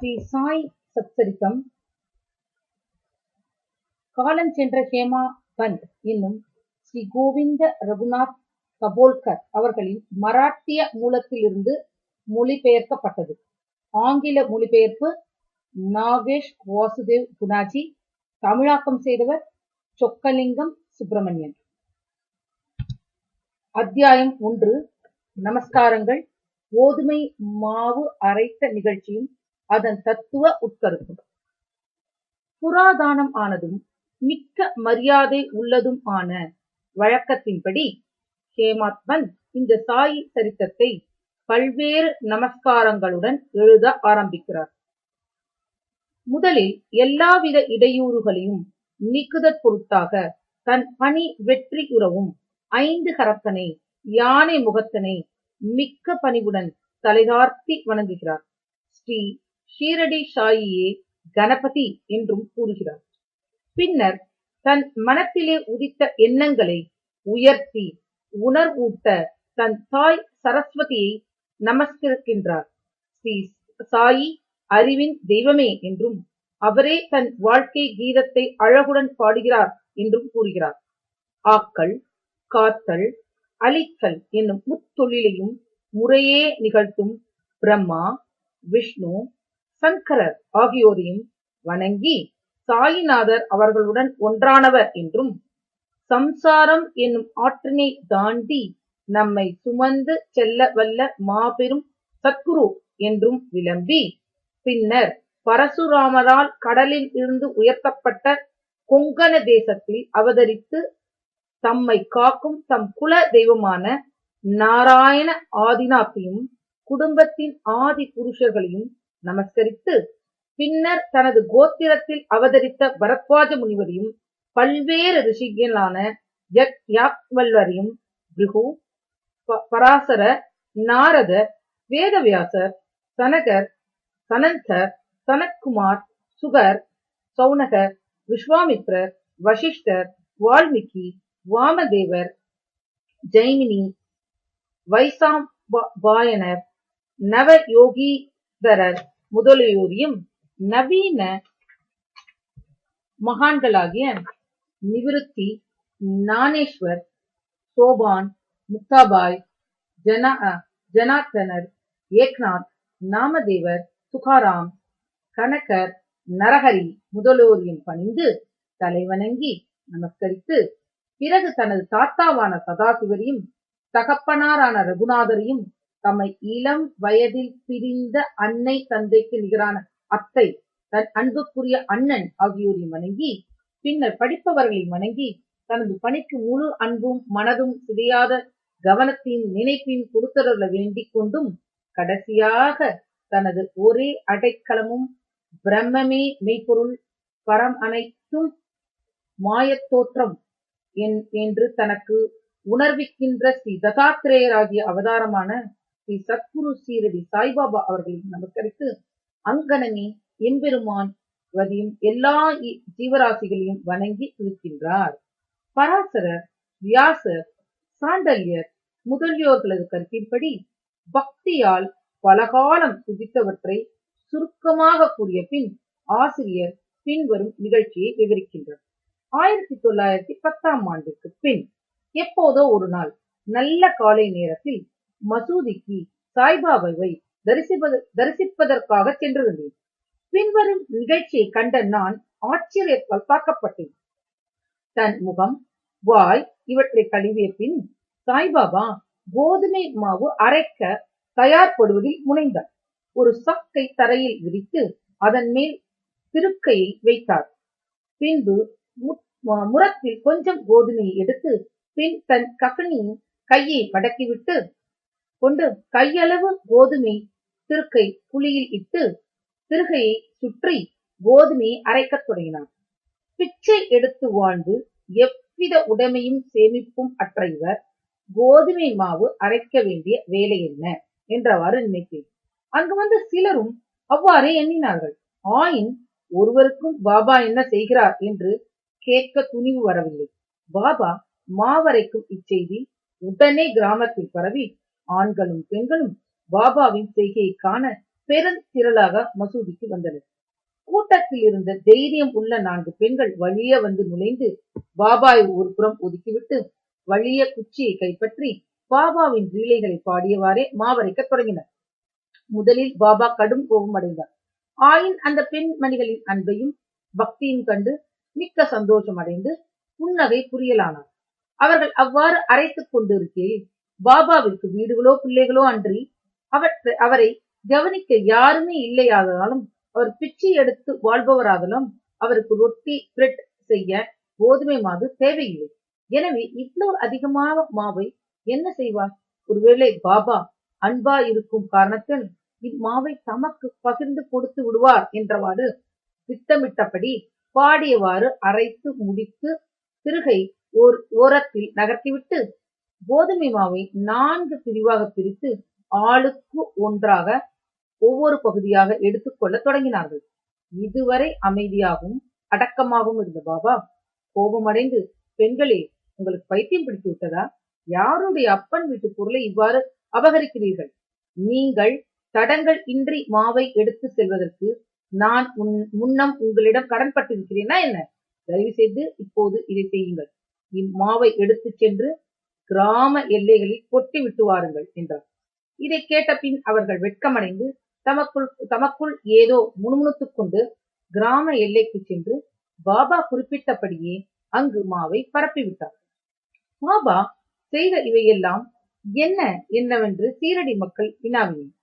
ஸ்ரீ சாய் சச்சரித்தம் காலஞ்சென்ற ஹேமா பந்த் என்னும் ஸ்ரீ கோவிந்த ரகுநாத் கபோல்கர் அவர்களின் மராட்டிய மூலத்திலிருந்து மொழிபெயர்க்கப்பட்டது. ஆங்கில மொழிபெயர்ப்பு நாகேஷ் வாசுதேவ் குணாஜி தமிழாக்கம் செய்தவர் சொக்கலிங்கம் சுப்பிரமணியன். அத்தியாயம் ஒன்று நமஸ்காரங்கள் கோதுமை மாவு அரைத்த நிகழ்ச்சியும் அதன் தத்துவ உட்கருத்து. புராதானம் ஆனதும் மிக்க மரியாதை உள்ளதும் ஆன வழக்கத்தின்படி ஹேமாத்மன் இந்த சாயி சரித்தத்தை பல்வேறு நமஸ்காரங்களுடன் எழுத ஆரம்பிக்கிறார். முதலில் எல்லாவித இடையூறுகளையும் நீக்குதற் பொருட்டாக தன் பணி வெற்றியுறவும் ஐந்து கரத்தனை யானை முகத்தனை மிக்க பணிவுடன் தலைகார்த்தி வணங்குகிறார். ஸ்ரீ ஷீரடி சாயியே கணபதி என்றும் கூறுகிறார். பின்னர் தன் மனத்திலே உதித்த எண்ணங்களை உயர்த்தி உணர்வூட்ட தன் தாய் சரஸ்வதியை நமஸ்கரிக்கின்றார். ஸ்ரீ சாயி அறிவின் தெய்வமே என்றும் அவரே தன் வாழ்க்கை கீதத்தை அழகுடன் பாடுகிறார் என்றும் கூறுகிறார். ஆக்கல், காத்தல், அழித்தல் என்னும் முத்தொழிலையும் முறையே நிகழ்த்தும் பிரம்மா, விஷ்ணு, சங்கரர் ஆகியோரையும் வணங்கி சாயிநாதர் அவர்களுடன் ஒன்றானவர் என்றும் சம்சாரம் என்னும் ஆற்றினை தாண்டி நம்மை சுமந்து செல்ல வல்ல மாபெரும் சத்குரு என்றும் விளம்பி பின்னர் பரசுராமரால் கடலில் இருந்து உயர்த்தப்பட்ட கொங்கண தேசத்தில் அவதரித்து தம்மை காக்கும் தம் குல தெய்வமான நாராயண ஆதிநாத்தையும் குடும்பத்தின் ஆதி புருஷர்களையும் நமஸ்கரித்து பின்னர் தனது கோத்திரத்தில் அவதரித்த பரத்வாஜ முனிவரையும் பல்வேறு ரிஷிகளான யாக்வல்வரையும் பிருகு பராசர நாரதர் வேதவியாசர் சனகர் சனந்தர் சனத்குமார் சுகர் சௌனகர் விஸ்வாமித்ரர் வசிஷ்டர் வால்மீகி வாமதேவர் ஜெய்மினி வைசாம்பாயனர் நவயோகீதரர் முதலியோரையும் நவீன மகான்களாகிய நிவிருத்தி ஞானேஸ்வர் சோபான் முக்தாபாய் ஜனா ஜனார்த்தனர் ஏக்நாத் நாமதேவர் துகாராம் கனகர் நரஹரி முதலோரையும் பணிந்து தலைவணங்கி நமஸ்கரித்து பிறகு தனது தாத்தாவான சதாசிவரையும் தகப்பனாரான ரகுநாதரையும் தம்மை இளம் வயதில் பிரிந்த அன்னை தந்தைக்கு நிகரான அத்தை தன் அன்புக்குரிய அண்ணன் ஆகியோரை வணங்கி பின்னர் படிப்பவர்களை வணங்கி தனது பணிக்கு முழு அன்பும் மனதும் சிதையாத கவனத்தையும் நினைப்பையும் கொடுத்தருள வேண்டிக் கொண்டும் கடைசியாக தனது ஒரே அடைக்கலமும் பிரம்மமே மெய்ப்பொருள் பரம் அனைத்தும் மாயத்தோற்றம் என்று தனக்கு உணர்விக்கின்ற ஸ்ரீ தத்தாத்திரேயராகிய அவதாரமான ஸ்ரீ சத்குரு சீரடி சாய்பாபா அவர்களையும் நமஸ்கரித்து அங்கனமே எம்பெருமான் வதியும் எல்லா ஜீவராசிகளையும் வணங்கி இருக்கின்றார். பராசரர் வியாசர் சாண்டல்யர் முதலியோர்களது கருத்தின்படி பக்தியால் பலகாலம் சுதித்தவற்றை சுருக்கமாக கூறிய பின் ஆசிரியர் பின்வரும் நிகழ்ச்சியை விவரிக்கின்றார். ஆயிரத்தி தொள்ளாயிரத்தி பத்தாம் ஆண்டுக்கு பின் எப்போதோ ஒரு நாள் நல்ல காலை நேரத்தில் மசூதிக்கு சாய்பாபாவை தரிசிப்பது தரிசிப்பதற்காக சென்றிருந்தேன் பின்வரும் நிகழ்ச்சியை கண்ட நான் ஆச்சரியத்தால் தாக்கப்பட்டேன் தன் முகம் வாய் இவற்றை கழுவிய பின் சாய்பாபா கோதுமை மாவு அரைக்க தயார்படுவதில் முனைந்தார். ஒரு சக்கை தரையில் விரித்து அதன் மேல் திருக்கையை வைத்தார். பின்பு முரத்தில் கொஞ்சம் கோதுமையை எடுத்து பின் தன் ககனியின் கையை மடக்கிவிட்டு கொண்டு கையளவு கோதுமை திருக்கை குழியில் இட்டு திருகையை சுற்றி கோதுமையை அரைக்கத் தொடங்கினார். பிச்சை எடுத்து வாழ்ந்து எவ்வித உடைமையும் சேமிப்பும் அற்ற இவர் கோதுமை மாவு அரைக்க வேண்டிய வேலை என்ன என்றவாறு நினைத்தேன். அங்கு வந்த சிலரும் அவ்வாறே எண்ணினார்கள். ஆயின் ஒருவருக்கும் பாபா என்ன செய்கிறார் என்று கேட்க துணிவு வரவில்லை. பாபா மாவரைக்கும் இச்செய்தி உடனே கிராமத்தில் பரவி ஆண்களும் பெண்களும் பாபாவின் செய்கையை காண பெரும் திரளாக மசூதிக்கு வந்தனர். கூட்டத்தில் இருந்த தைரியம் உள்ள நான்கு பெண்கள் வழிய வந்து நுழைந்து பாபாவை ஒரு புறம் ஒதுக்கிவிட்டு வழிய குச்சியை கைப்பற்றி பாபாவின் லீலைகளை பாடியவாறே மாவரைக்கத் தொடங்கினர். முதலில் பாபா கடும் கோபம் அடைந்தார். ஆயின் அந்த பெண்மணிகளின் அன்பையும் பக்தியும் கண்டு மிக்க சந்தோஷம் அடைந்து புன்னகை புரியலானார். அவர்கள் அவ்வாறு அரைத்துக் கொண்டிருக்கையில் பாபாவிற்கு வீடுகளோ பிள்ளைகளோ அன்றி அவற்றை அவரை கவனிக்க யாருமே இல்லையாதாலும் அவர் பிச்சை எடுத்து வாழ்பவராகலும் அவருக்கு ரொட்டி பிரெட் செய்ய கோதுமை மாவு தேவையில்லை. எனவே இவ்வளவு அதிகமான மாவை என்ன செய்வார்? ஒருவேளை பாபா அன்பா இருக்கும் காரணத்தில் இம்மாவை தமக்கு பகிர்ந்து கொடுத்து விடுவார் என்றவாறு திட்டமிட்டபடி பாடியவாறு அரைத்து முடித்து திருகை ஓர் ஓரத்தில் நகர்த்திவிட்டு கோதுமை மாவை நான்கு பிரிவாக பிரித்து ஆளுக்கு ஒன்றாக ஒவ்வொரு பகுதியாக எடுத்துக்கொள்ள தொடங்கினார்கள். இதுவரை அமைதியாகவும் அடக்கமாகவும் இருந்த பாபா கோபமடைந்து பெண்களே உங்களுக்கு பைத்தியம் பிடித்து விட்டதா? யாருடைய அப்பன் வீட்டு பொருளை இவ்வாறு அபகரிக்கிறீர்கள்? நீங்கள் தடங்கள் இன்றி மாவை எடுத்து செல்வதற்கு நான் முன்னம் உங்களிடம் கடன்பட்டிருக்கிறேனா என்ன? தயவு செய்து இப்போது இதை செய்யுங்கள். இம்மாவை எடுத்துச் சென்று கிராம எல்லைகளில் கொட்டி விட்டு வாருங்கள் என்றார். இதை கேட்ட பின் அவர்கள் வெட்கமடைந்து தமக்குள் தமக்குள் ஏதோ முணுமுணுத்துக் கொண்டு கிராம எல்லைக்கு சென்று பாபா குறிப்பிட்டபடியே அங்கு மாவை பரப்பிவிட்டார். பாபா செய்த இவையெல்லாம் என்ன என்னவென்று சீரடி மக்கள் வினாவினர்.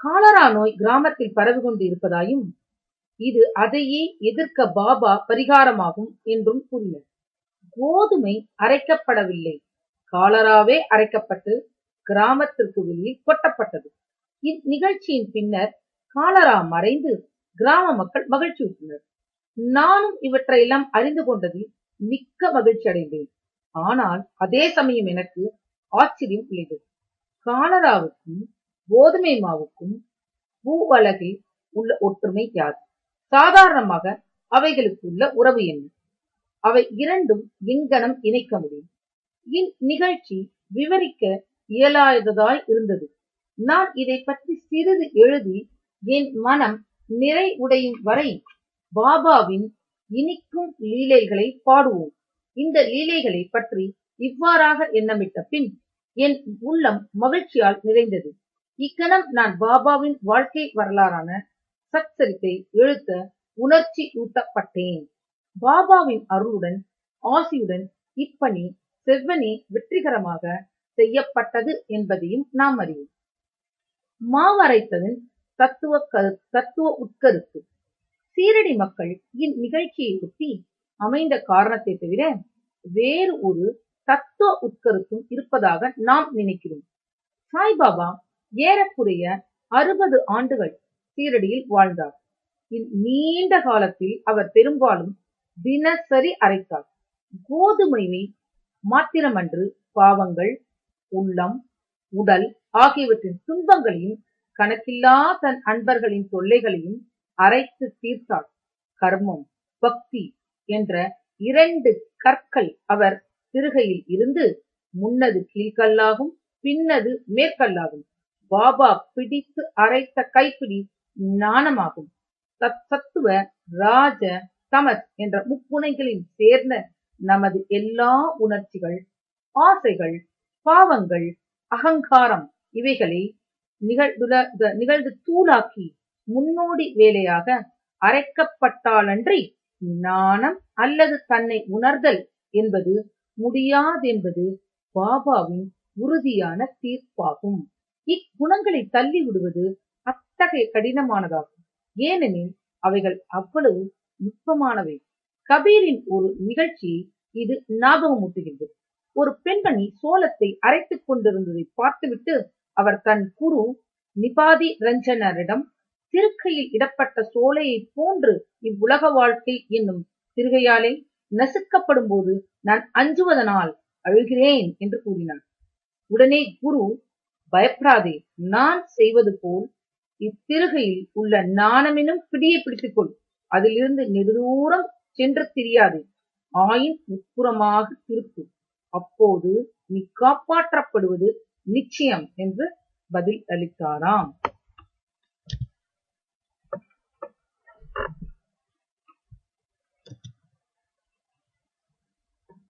காலரா நோய் கிராமத்தில் பரவி கொண்டு இருப்பதாயும் இது அதையே எதிர்க்க பாபா பரிகாரமாகும் என்றும் கூறினர். கோதுமை அரைக்கப்படவில்லை. காலராவே அரைக்கப்பட்டு கிராமத்திற்கு வெளியில் கொட்டப்பட்டது. இந்நிகழ்ச்சியின் பின்னர் காலரா மறைந்து கிராம மக்கள் மகிழ்ச்சியுற்றனர் நானும் இவற்றையெல்லாம் அறிந்து கொண்டதில் மிக்க மகிழ்ச்சி அடைந்தேன். ஆனால் அதே சமயம் எனக்கு ஆச்சரியம் விளைந்தது. காலராவுக்கும் கோதுமை மாவுக்கும் பூவலகில் உள்ள ஒற்றுமை யாது? சாதாரணமாக அவைகளுக்கு உள்ள உறவு என்ன? அவை இரண்டும் எங்கனம் இணைக்க முடியும். இந்நிகழ்ச்சி விவரிக்க இயலாததாய் இருந்தது. நான் இதை பற்றி சிறிது எழுதி என் மனம் நிறை உடையும் வரை பாபாவின் இனிக்கும் லீலைகளை பாடுவோம். இந்த லீலைகளை பற்றி இவ்வாறாக எண்ணமிட்ட பின் என் உள்ளம் மகிழ்ச்சியால் நிறைந்தது. இக்கணம் நான் பாபாவின் வாழ்க்கை வரலாறான சச்சரித்தை எழுத்த உணர்ச்சி ஊட்டப்பட்டேன் பாபாவின் அருளுடன் ஆசியுடன் இப்பணி செவ்வனே வெற்றிகரமாக செய்யப்பட்டது என்பதையும் நாம் அறிவோம். மாவரைத்ததன் தத்துவ கரு தத்துவ உட்கருத்து. சீரடி மக்கள் இந்நிகழ்ச்சியை ஒட்டி அமைந்த காரணத்தை தவிர வேறு ஒரு தத்துவ உட்கருத்தும் இருப்பதாக நாம் நினைக்கிறோம். சாய்பாபா ஏறக்குறைய அறுபது ஆண்டுகள் சீரடியில் வாழ்ந்தார். நீண்ட காலத்தில் அவர் பெரும்பாலும் தினசரி அரைத்தார் கோதுமையை மாத்திரமன்று பாவங்கள் உள்ளம் உடல் ஆகியவற்றின் துன்பங்களையும் கணக்கில்லா தன் அன்பர்களின் தொல்லைகளையும் அரைத்து தீர்த்தார் கர்மம் பக்தி என்ற இரண்டு கற்கள் அவர் திருகையில் இருந்து முன்னது கீழ்கல்லாகும் பின்னது மேற்கல்லாகும். பாபா பிடித்து அரைத்த கைப்பிடி ஞானமாகும். தத்துவ ராஜ தமஸ் என்ற முப்புனைகளில் சேர்ந்த நமது எல்லா உணர்ச்சிகள் ஆசைகள் பாவங்கள் அகங்காரம் இவைகளை நிகழ்ந்து நிகழ்ந்து தூளாக்கி முன்னோடி வேலையாக அரைக்கப்பட்டாலன்றி ஞானம் அல்லது தன்னை உணர்தல் என்பது முடியாதென்பது பாபாவின் உறுதியான தீர்ப்பாகும். இக்குணங்களை தள்ளி விடுவது அத்தகைய கடினமானதாகும். ஏனெனில் அவைகள் அவ்வளவு நுட்பமானவை. கபீரின் ஒரு நிகழ்ச்சி இது ஞாபகமூட்டுகிறது. ஒரு பெண்மணி சோளத்தை அரைத்துக் கொண்டிருந்ததை பார்த்துவிட்டு அவர் தன் குரு நிபாதி ரஞ்சனரிடம் திருக்கையில் இடப்பட்ட சோலையை போன்று இவ்வுலக வாழ்க்கை என்னும் திருகையாலே நசுக்கப்படும் போது நான் அஞ்சுவதனால் அழுகிறேன் என்று கூறினார் உடனே குரு பயப்படாதே நான் செய்வது போல் இத்திருகையில் உள்ள நாணமெனும் பிடியை பிடித்துக்கொள். அதிலிருந்து நெடுதூரம் சென்று திரியாது. ஆயின் உட்புறமாக திருப்பு. அப்போது நீ காப்பாற்றப்படுவது நிச்சயம் என்று பதில் அளித்தாராம்.